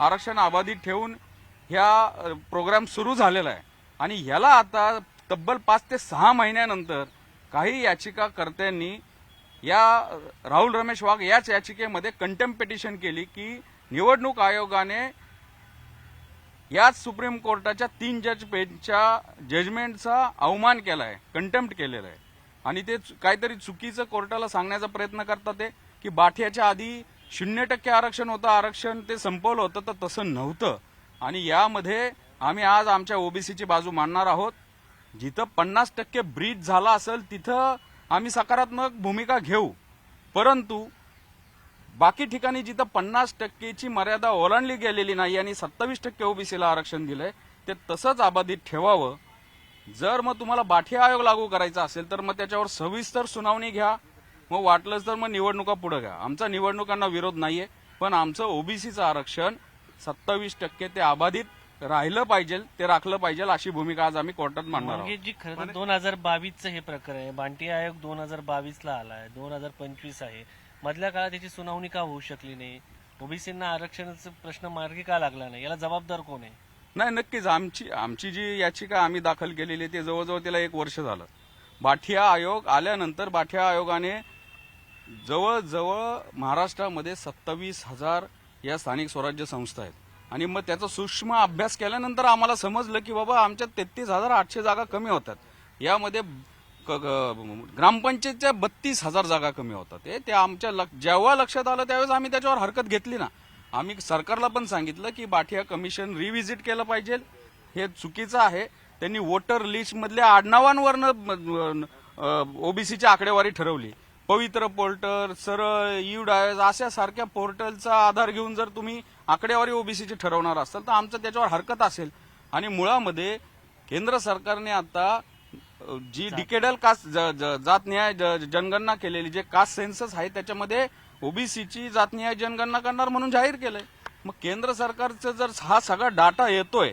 आरक्षण अबाधित ठेवून ह्या प्रोग्राम सुरू झालेला आहे. आणि ह्याला आता तब्बल पाच ते सहा महिन्यानंतर काही याचिकाकर्त्यांनी या राहुल रमेश वाघ याच याचिकेमध्ये कंटेम पिटिशन केली की निवडणूक आयोगाने याच सुप्रीम कोर्टाच्या तीन जज बेंचच्या जजमेंटचा अवमान केला आहे कंटेम्प्ट केलेला आहे आणि ते चु- काहीतरी चुकीचं कोर्टाला सांगण्याचा प्रयत्न करतात ते की बाठ्याच्या आधी शून्य टक्के आरक्षण होतं आरक्षण ते संपवलं होतं तर तसं नव्हतं. आणि यामध्ये आम्ही आज आमच्या ओबीसीची बाजू मांडणार आहोत. जिथं पन्नास टक्के ब्रीच झाला असेल तिथं आम्ही सकारात्मक भूमिका घेऊ. परंतु बाकी ठिकाणी जिथं पन्नास टक्केची मर्यादा ओलांडली गेलेली नाही आणि सत्तावीस टक्के ओबीसीला आरक्षण दिलंय ते तसंच अबाधित ठेवावं. जर मग तुम्हाला बाठी आयोग लागू करायचा असेल तर मग त्याच्यावर सविस्तर सुनावणी घ्या. मग वाटलंच तर मग निवडणुका पुढे घ्या. आमचा निवडणुकांना विरोध नाहीये पण आमचं ओबीसीचं आरक्षण सत्तावीस टक्के ते अबाधित राहिलं पाहिजे ते राखलं पाहिजे अशी भूमिका आज आम्ही कोर्टात मांडणार आहोत. जी खरं दोन हजार बावीसचं हे प्रकरण आहे. बांटी आयोग दोन हजार बावीस ला आलाय दोन हजार पंचवीस आहे. मधल्या काळात त्याची सुनावणी का होऊ शकली नाही? ओबीसींना आरक्षणाचा प्रश्न मार्गी का लागला नाही? याला जबाबदार कोण आहे? नाही नक्कीच आमची आमची जी याचिका आम्ही दाखल केलेली आहे ती जवळजवळ तिला एक वर्ष झालं. बाठिया आयोग आल्यानंतर बाठिया आयोगाने जवळजवळ महाराष्ट्रामध्ये सत्तावीस हजार या स्थानिक स्वराज्य संस्था आहेत. आणि मग त्याचा सूक्ष्म अभ्यास केल्यानंतर आम्हाला समजलं की बाबा आमच्या तेहतीस हजार आठशे जागा कमी होतात. यामध्ये क- ग्रामपंचायतच्या बत्तीस हजार जागा कमी होतात. हे ते आमच्या लक- जेव्हा लक्षात आलं त्यावेळेस आम्ही त्याच्यावर हरकत घेतली ना. आम्ही सरकारला पण सांगितलं की बाठिया कमिशन रिव्हिजिट केलं पाहिजे. हे चुकीचं आहे. त्यांनी वोटर लिस्टमधल्या आडनावांवरनं ओबीसीची आकडेवारी ठरवली. पवित्र पोर्टल सरळ यू डायस अशा सारख्या पोर्टलचा आधार घेऊन जर तुम्ही आकडेवारी ओबीसीची ठरवणार असाल तर आमचं त्याच्यावर हरकत असेल. आणि मुळामध्ये केंद्र सरकारने आता जी डिकेडल कास्ट जात न्याय ज- जनगणना केलेली जे कास्ट सेन्सस आहे त्याच्यामध्ये ओबीसीची जात न्याय जनगणना करणार म्हणून जाहीर केलंय. मग केंद्र सरकारचं जर हा सगळा डाटा येतोय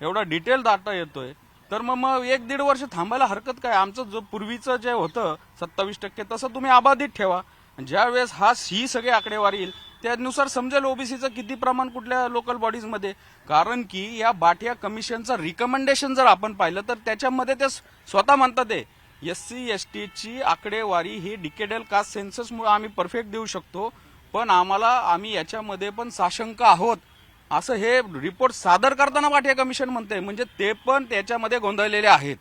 एवढा डिटेल डाटा येतोय तर मग मग एक दीड वर्ष थांबायला हरकत काय? आमचं जो पूर्वीचं जे होतं सत्तावीस टक्के तसं तुम्ही अबाधित ठेवा. ज्या वेळेस हा ही सगळे आकडेवारी येईल त्यानुसार समजेल ओबीसीचं किती प्रमाण कुठल्या लोकल बॉडीजमध्ये कारण की या बाटिया कमिशनचं रिकमेंडेशन जर आपण पाहिलं तर त्याच्यामध्ये ते स्वतः म्हणतात ते एस सी एस टीची आकडेवारी ही डिकेडल कास्ट सेन्ससमुळे आम्ही परफेक्ट देऊ शकतो. पण आम्हाला आम्ही याच्यामध्ये पण साशंक आहोत. असं हे रिपोर्ट सादर करताना बाटिया कमिशन म्हणते. म्हणजे ते पण त्याच्यामध्ये गोंधळलेले आहेत.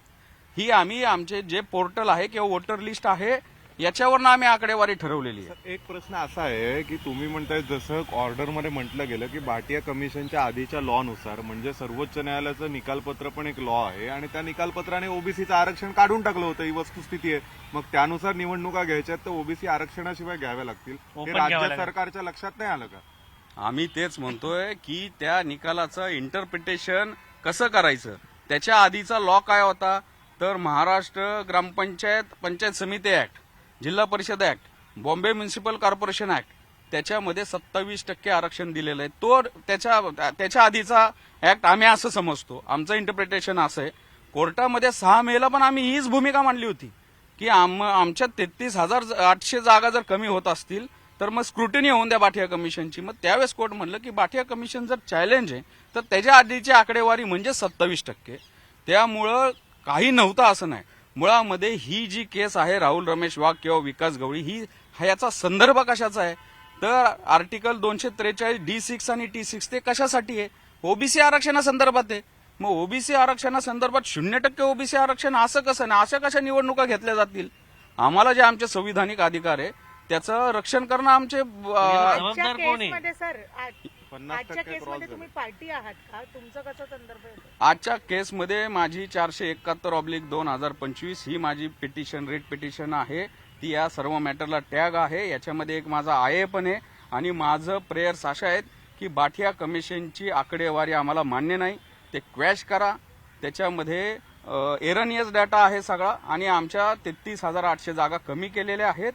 ही आम्ही आमचे जे पोर्टल आहे किंवा वोटर लिस्ट आहे याच्यावरनं आम्ही आकडेवारी ठरवलेली आहे. एक प्रश्न असा आहे की तुम्ही म्हणताय जसं ऑर्डरमध्ये म्हटलं गेलं की भाटिया कमिशनच्या आधीच्या लॉ नुसार म्हणजे सर्वोच्च न्यायालयाचं निकालपत्र पण एक लॉ आहे आणि त्या निकालपत्राने ओबीसीचं आरक्षण काढून टाकलं होतं. ही वस्तुस्थिती आहे. मग त्यानुसार निवडणुका घ्यायच्यात तर ओबीसी आरक्षणाशिवाय घ्याव्या लागतील. हे राज्य. सरकारच्या लक्षात नाही आलं का? आम्ही तेच म्हणतोय की त्या निकालाचं इंटरप्रिटेशन कसं करायचं? त्याच्या आधीचा लॉ काय होता? तर महाराष्ट्र ग्रामपंचायत पंचायत समिती ऍक्ट जिल्हा परिषद act Bombay municipal corporation act त्याच्यामध्ये सत्तावीस टक्के आरक्षण दिलेलं आहे. तो त्याच्या त्याच्या आधीचा ऍक्ट आम्ही असं समजतो. आमचं इंटरप्रिटेशन असं आहे. कोर्टामध्ये सहा मेला पण आम्ही हीच भूमिका मांडली होती की आम आमच्या तेहतीस हजार आठशे जागा जर कमी होत असतील तर मग स्क्रुटिनी होऊन द्या बाठिया कमिशनची मग त्यावेळेस कोर्ट म्हणलं की बाठिया कमिशन जर चॅलेंज आहे तर त्याच्या आधीची आकडेवारी म्हणजे सत्तावीस टक्के. त्यामुळं काही नव्हतं असं नाही. मुळामध्ये ही जी केस आहे राहुल रमेश वाघ किंवा विकास गवळी ही हा याचा संदर्भ कशाचा आहे? तर आर्टिकल दोनशे त्रेचाळीस डी सिक्स आणि टी सिक्स ते कशासाठी आहे? ओबीसी आरक्षणासंदर्भात आहे. मग ओबीसी आरक्षणासंदर्भात शून्य टक्के ओबीसी आरक्षण असं कसं नाही? अशा कशा निवडणुका घेतल्या जातील? आम्हाला जे आमचे संविधानिक अधिकार आहे त्याचं रक्षण करणं आमचे अं, जबाबदार कोण आहे? केसमध्ये सर आज- आजच्या केसमध्ये तुम्ही पार्टी आहात का? तुमचं कसं संदर्भ येतो आजच्या केसमध्ये माझी चारशे एकाहत्तर ऑब्लिक दोन हजार पंचवीस ही माझी पिटिशन रेट पिटिशन आहे. ती या सर्व मॅटरला टॅग आहे. याच्यामध्ये एक माझा आय पण आहे. आणि माझं प्रेयर्स अशा आहेत की बाठिया कमिशनची आकडेवारी आम्हाला मान्य नाही. ते क्वॅश करा. त्याच्यामध्ये एरनियस डाटा आहे सगळा. आणि आमच्या तेहतीस हजार आठशे जागा कमी केलेल्या आहेत.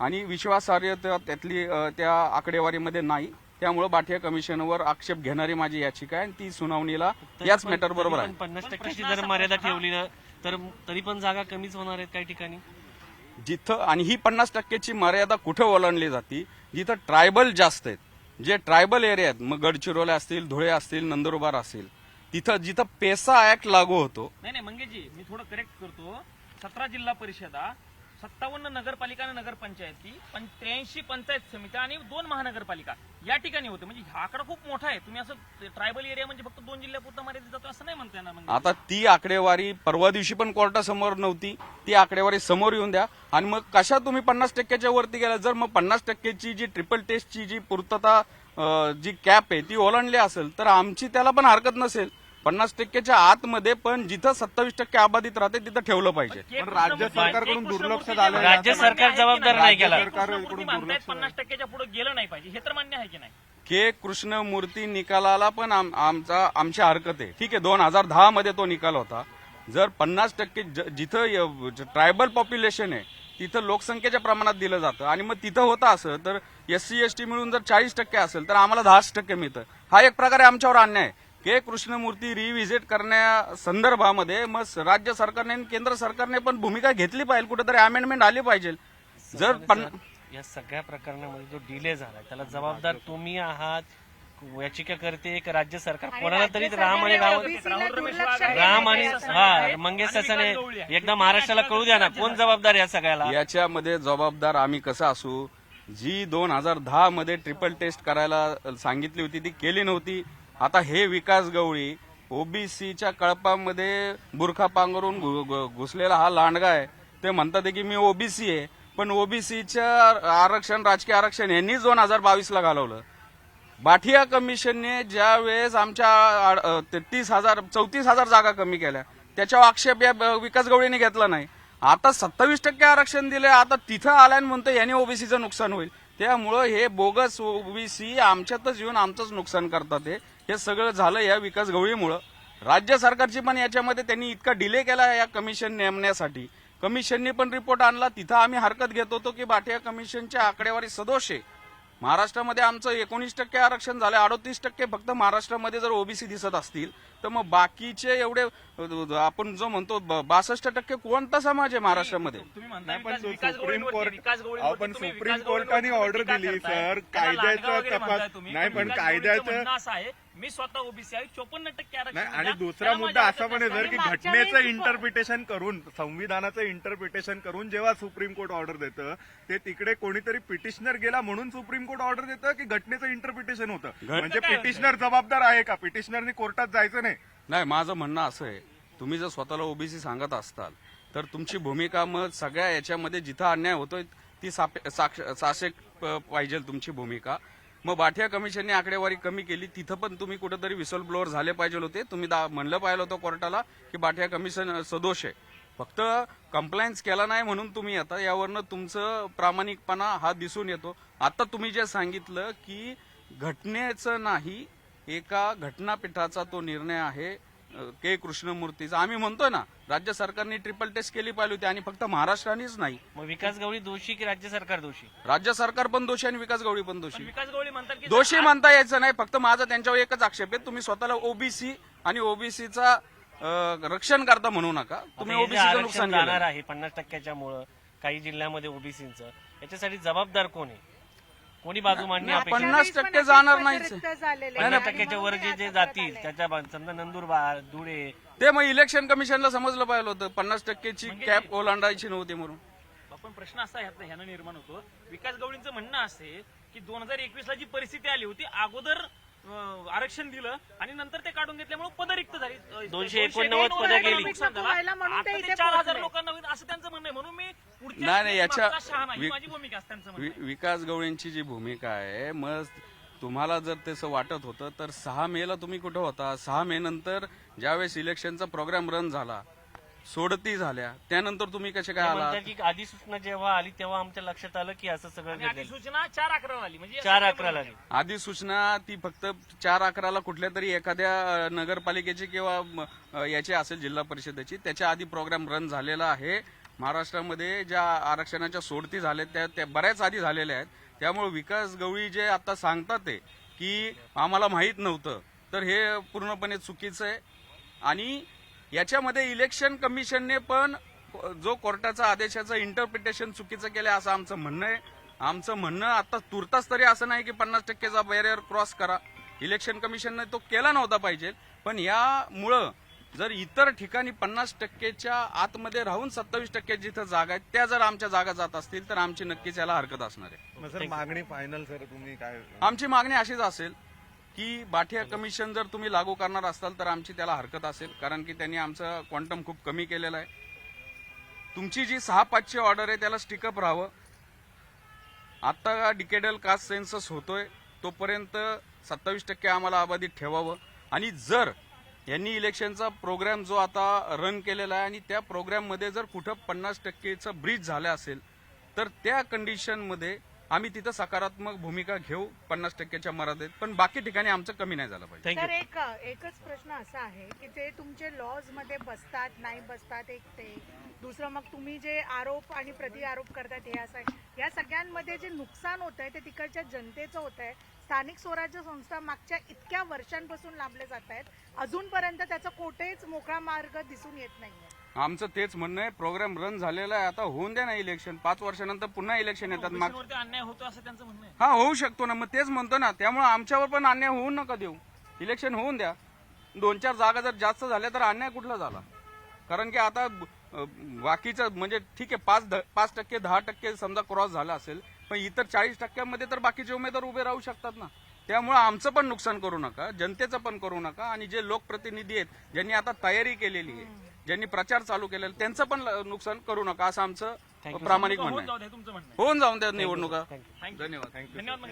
आणि विश्वासार्हता त्यातली त्या आकडेवारीमध्ये नाही. त्यामुळे बाठिया कमिशनवर आक्षेप घेणारी माझी याचिका आहे आणि ती सुनावणीला याच मॅटर बरोबर आहे. पन्नास टक्क्याची जर मर्यादा ठेवली ना तर तरी पण जागा कमीच होणार आहेत काही ठिकाणी? जिथं आणि ही पन्नास टक्क्याची मर्यादा कुठं ओलांडली जाते? जिथं ट्रायबल जास्त आहेत. जे ट्रायबल एरिया आहेत मग गडचिरोली असतील धुळे असतील नंदुरबार असतील तिथं जिथं पेसा ऍक्ट लागू होतो नाही नाही मंगेशजी मी थोडं करेक्ट करतो. सतरा जिल्हा परिषदा सत्तावन्न नगरपालिका आणि नगरपंचायती पण त्र्याऐंशी पंचायत समित्या आणि दोन महानगरपालिका या ठिकाणी होते. म्हणजे हा आकडा खूप मोठा आहे. तुम्ही असं ट्रायबल एरिया म्हणजे फक्त दोन जिल्ह्यापुरता मर्यादित जातो असं नाही म्हणता येणार म्हणजे? आता ती आकडेवारी परवा दिवशी पण कोर्टासमोर नव्हती. ती आकडेवारी समोर येऊन द्या. आणि मग कशा तुम्ही पन्नास टक्क्याच्या वरती गेला? जर मग पन्नास टक्क्याची जी ट्रिपल टेस्टची जी पूर्तता जी कॅप आहे ती ओलांडली असेल तर आमची त्याला पण हरकत नसेल. पन्नास टक्क्याच्या आतमध्ये पण जिथं सत्तावीस टक्के अबाधित राहते तिथं ठेवलं पाहिजे. पण राज्य सरकारकडून दुर्लक्ष. जे राज्य सरकार की जबाबदार नाही केला. पन्नास टक्क्याच्या पुढे गेलं नाही पाहिजे हे तर मान्य आहे की नाही? के. कृष्णमूर्ती निकालाला पण आम- आमचा आमची हरकत आहे. ठीक आहे दोन हजार दहा मध्ये तो निकाल होता. जर पन्नास टक्के जिथं ट्रायबल पॉप्युलेशन आहे तिथं लोकसंख्येच्या प्रमाणात दिलं जातं. आणि मग तिथं होतं असं तर एस सी एस टी मिळून जर चाळीस टक्के असेल तर आम्हाला दहाच टक्के मिळतं. हा एक प्रकारे आमच्यावर अन्याय आहे. के कृष्णमूर्ती रिव्हिजिट करण्या संदर्भामध्ये मग राज्य सरकारने आणि केंद्र सरकारने पण भूमिका घेतली पाहिजे कुठेतरी अमेंडमेंट आली पाहिजे. जर पण या सगळ्या प्रकरणामध्ये जो डिले झाला त्याला जबाबदार तुम्ही आहात याचिका करते एक राज्य सरकार कोणाला तरी राम आणि राम आणि. हा मंगेश ससाने एकदा महाराष्ट्राला कळू द्या ना कोण जबाबदार या सगळ्याला? याच्यामध्ये जबाबदार आम्ही कसं असू? जी दोन हजार दहा मध्ये ट्रिपल टेस्ट करायला सांगितली होती ती केली नव्हती. आता हे विकास गवळी ओबीसीच्या कळपामध्ये बुरखा पांघरून घु- घुसलेला हा लांडगा आहे. ते म्हणतात की मी ओबीसी आहे पण ओबीसीच्या आरक्षण राजकीय आरक्षण यांनीच दोन हजार बावीसला घालवलं. बाठिया कमिशनने ज्या वेळेस आमच्या तीस हजार चौतीस हजार जागा कमी केल्या त्याच्यावर आक्षेप या विकास गवळीने घेतला नाही. आता सत्तावीस टक्के आरक्षण दिले आता तिथं आल्यानं म्हणतो यांनी ओबीसीचं नुकसान होईल. त्यामुळं हे बोगस ओबीसी आमच्यातच येऊन आमचंच नुकसान करतात हे. हे सगळं झालं या विकास गवळीमुळं. राज्य सरकारची पण याच्यामध्ये त्यांनी इतका डिले केला या कमिशन नेमण्यासाठी. कमिशनने पण रिपोर्ट आणला. तिथं आम्ही हरकत घेत होतो की बाटिया कमिशनच्या आकडेवारी सदोष आहे. महाराष्ट्रामध्ये आमचं एकोणीस टक्के आरक्षण झालं. अडोतीस टक्के फक्त महाराष्ट्रामध्ये जर ओबीसी दिसत असतील तर मग बाकीचे एवढे आपण जो म्हणतो बासष्ट टक्के कोणता समाज आहे महाराष्ट्रामध्ये तुम्ही म्हणताय नाही पण सुप्रीम कोर्टाने ऑर्डर दिली. सर कायद्याचा तपास. नाही पण कायद्याचं म्हणणं असं आहे मी स्वतः ओबीसी आहे चोपन्न टक्के आरक्षण आणि. दुसरा मुद्दा असा पण आहे जर की घटनेचं इंटरप्रिटेशन करून संविधानाचं इंटरप्रिटेशन करून जेव्हा सुप्रीम कोर्ट ऑर्डर देतं ते तिकडे कोणीतरी पिटिशनर गेला म्हणून सुप्रीम कोर्ट ऑर्डर देतं की घटनेचं इंटरप्रिटेशन होतं म्हणजे? पिटिशनर जबाबदार आहे का पिटिशनरनी कोर्टात जायचं नाही नाही माझं म्हणणं असं आहे. तुम्ही जर स्वतःला ओबीसी सांगत असताल तर तुमची भूमिका मग सगळ्या याच्यामध्ये जिथं अन्याय होतोय ती सापे- साक्ष- साशे प- पाहिजे तुमची भूमिका. मग बाठिया कमिशनने आकडेवारी कमी केली तिथं पण तुम्ही कुठेतरी विसल ब्लोअर झाले पाहिजे होते. तुम्ही दा- म्हणलं पाहिलं होतं कोर्टाला की बाठिया कमिशन सदोष आहे. फक्त कंप्लायन्स केला नाही म्हणून तुम्ही आता यावरनं तुमचं प्रामाणिकपणा हा दिसून येतो. आता तुम्ही जे सांगितलं की घटनेचं नाही एका घटनापीठाचा तो निर्णय आहे के. कृष्णमूर्तीचा. आम्ही म्हणतोय ना राज्य सरकारने ट्रिपल टेस्ट केली पाहिजे होती आणि फक्त महाराष्ट्रानेच नाही. मग विकास गवळी दोषी की राज्य सरकार दोषी? राज्य सरकार पण दोषी आणि विकास गवळी पण दोषी. विकास गवळी म्हणतात की दोषी म्हणता यायचं नाही फक्त माझा त्यांच्यावर एकच आक्षेप आहे. तुम्ही स्वतःला ओबीसी आणि ओबीसीचा रक्षण करता म्हणू नका. तुम्ही ओबीसीचं नुकसान केलं. आहे पन्नास टक्क्याच्या मुळे काही जिल्ह्यामध्ये ओबीसीचं याच्यासाठी जबाबदार कोण आहे? कोणी बाजू मांडणी नाही, अपेक्षित पन्नास टक्के पण जाणार नाहीच. आहे. पन्नास टक्क्याच्या वर जे जे जातील. त्याच्या बा- समजा नंदुरबार धुळे ते मग इलेक्शन कमिशनला समजलं पाहिजे होतं पन्नास टक्केची कॅप ओलांडायची नव्हती म्हणून आपण प्रश्न असा ह्यात- ह्यानं निर्माण होतो विकास गवळींचं म्हणणं असे की दोन हजार एकवीस ला जी परिस्थिती आली होती अगोदर आरक्षण दिलं आणि नंतर ते काढून घेतल्यामुळे पद रिक्त झाली दोनशे एकोणनव्वद पदं गेली. चार हजार. लोकांना होईल असं त्यांचं म्हणणं आहे म्हणून मी पुढच्या नाही, नाही, याच्या- ही माझी भूमिका असते त्यांचं म्हणणं वि- आहे. विकास गवळींची जी भूमिका आहे मग तुम्हाला जर तसं वाटत होतं तर सहा मेला तुम्ही कुठं होता सहा मे नंतर ज्यावेळेस इलेक्शनचा प्रोग्राम रन झाला सोडती झाल्या. त्यानंतर तुम्ही कसे काय आला म्हणतात की अधिसूचना जेव्हा आली तेव्हा आमच्या लक्षात आलं की असं सगळं आणि अधिसूचना चार अकरा आली. म्हणजे चार अकराला आली. अधिसूचना ती फक्त चार अकराला कुठल्या तरी एखाद्या अ, नगरपालिकेची किंवा म, अ, याची असेल जिल्हा परिषदेची. त्याच्या आधी प्रोग्राम रन झालेला आहे. महाराष्ट्रामध्ये ज्या आरक्षणाच्या सोडती झाल्या त्या त्या बऱ्याच आधी झालेल्या आहेत. त्यामुळे विकास गवळी जे आता सांगतात ते की आम्हाला माहीत नव्हतं. तर हे पूर्णपणे चुकीचं आहे. आणि याच्यामध्ये इलेक्शन कमिशनने पण जो कोर्टाचा आदेशाचं इंटरप्रिटेशन चुकीचं केलं असं आमचं म्हणणं आहे. आमचं म्हणणं आता तुर्तास तरी असं नाही की पन्नास टक्केचा बॅरियर क्रॉस करा. इलेक्शन कमिशनने तो केला नव्हता पाहिजे. पण यामुळं जर इतर ठिकाणी पन्नास टक्केच्या आतमध्ये राहून सत्तावीस टक्के जिथं जागा आहेत त्या जर आमच्या जागा जात असतील तर आमची नक्कीच याला हरकत असणार आहे. मागणी फायनल सर तुम्ही काय आमची मागणी अशीच असेल. की बाठिया कमिशन जर तुम्ही लागू करणार असाल तर आमची त्याला हरकत असेल. कारण की त्यांनी आमचं क्वांटम खूप कमी केलेलं आहे. तुमची जी सहा पाचची ऑर्डर आहे त्याला स्टिकअप राहावं. आत्ता डिकेडल कास्ट सेन्सस होतोय तोपर्यंत सत्तावीस टक्के आम्हाला आबाधित ठेवावं. आणि जर यांनी इलेक्शनचा प्रोग्राम जो आता रन केलेला आहे आणि त्या प्रोग्राममध्ये जर कुठं पन्नास टक्केचं ब्रीच झालं असेल तर त्या कंडिशनमध्ये आम्ही तिथं सकारात्मक भूमिका घेऊ पन्नास टक्क्याच्या मर्यादेत पण बाकी ठिकाणी आमचं कमी नाही झालं पाहिजे. तर एक एकच प्रश्न असा आहे की ते तुमचे लॉजमध्ये बसतात नाही बसतात एक ते. दुसरं मग तुम्ही जे आरोप आणि प्रति आरोप करतात हे असं आहे. या सगळ्यांमध्ये जे नुकसान होत आहे ते तिकडच्या जनतेचं होत आहे स्थानिक स्वराज्य संस्था मागच्या इतक्या वर्षांपासून लांबले जात आहेत अजूनपर्यंत त्याचा कोठेच मोकळा मार्ग दिसून येत नाहीये. आमचं तेच म्हणणं आहे. प्रोग्राम रन झालेला आहे. आता होऊन द्या ना इलेक्शन पाच वर्षानंतर पुन्हा इलेक्शन येतात. माग ओबीसीवरती अन्याय होतो असं त्यांचं म्हणणं आहे. हा होऊ शकतो ना. मग तेच म्हणतो ना. त्यामुळे आमच्यावर पण अन्याय होऊ नका देऊ. इलेक्शन होऊन द्या. दोन चार जागा जर जास्त झाल्या तर अन्याय कुठला झाला? कारण की आता अ, बाकीचं म्हणजे ठीक आहे पाच पाच टक्के दहा टक्के समजा क्रॉस झाला असेल पण इतर चाळीस टक्क्यामध्ये तर बाकीचे उमेदवार उभे राहू शकतात ना. त्यामुळे आमचं पण नुकसान करू नका. जनतेचं पण करू नका. आणि जे लोकप्रतिनिधी आहेत ज्यांनी आता तयारी केलेली आहे ज्यांनी प्रचार चालू केलेला त्यांचं पण नुकसान करू नका असं आमचं प्रामाणिक म्हणणं होऊन आहे. जाऊ दे तुमचं म्हणणं. आहे. होऊन जाऊन द्या निवडणुका. धन्यवाद.